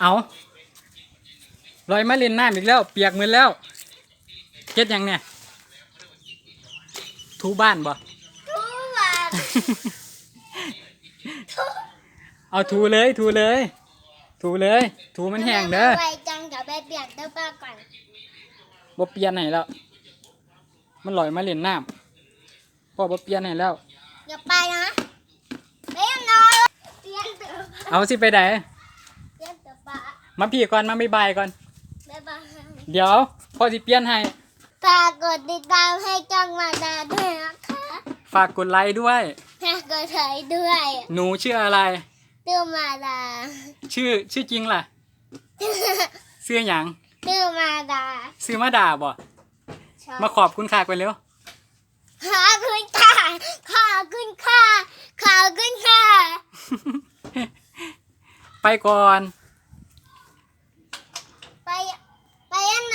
เอาลอยมาเล่นน้ำอีกแล้ว เปียกมือแล้วเก็ดหยังเนี่ยทูบ้านบ่ทุกวันเอาถูเลยถูเลย ถูเลย ถูมันแห้งเด้อไวจังกับไปเปลี่ยนเสื้อผ้าก่อนบ่เปลี่ยนให้แล้ว มันลอยมาเล่นน้ำพ่อบ่เปลี่ยนให้แล้วอย่าไปนะเปลี่ยนหน่อยเปลี่ยนเสื้อผ้าเอาสิไปไหน เปลี่ยนเสื้อผ้า มาพี่ก่อนมาบ๊ายบายก่อน บ๊ายบายเดี๋ยวพ่อสิเปลี่ยนให้ ฝากกดติดตามให้จ้องมาดาด้วยนะคะฝากกดไลค์ด้วย ฝากกดไลค์ด้วยหนูชื่ออะไร ตื้อมาดาชื่อชื่อจริงล่ะชื่อหยังตื้อมาดาซื้อมาด่าบ่ชอบมาขอบคุณค่ากันเร็วขอบคุณค่ะขอบคุณค่ะขอบคุณค่ะ ไปก่อน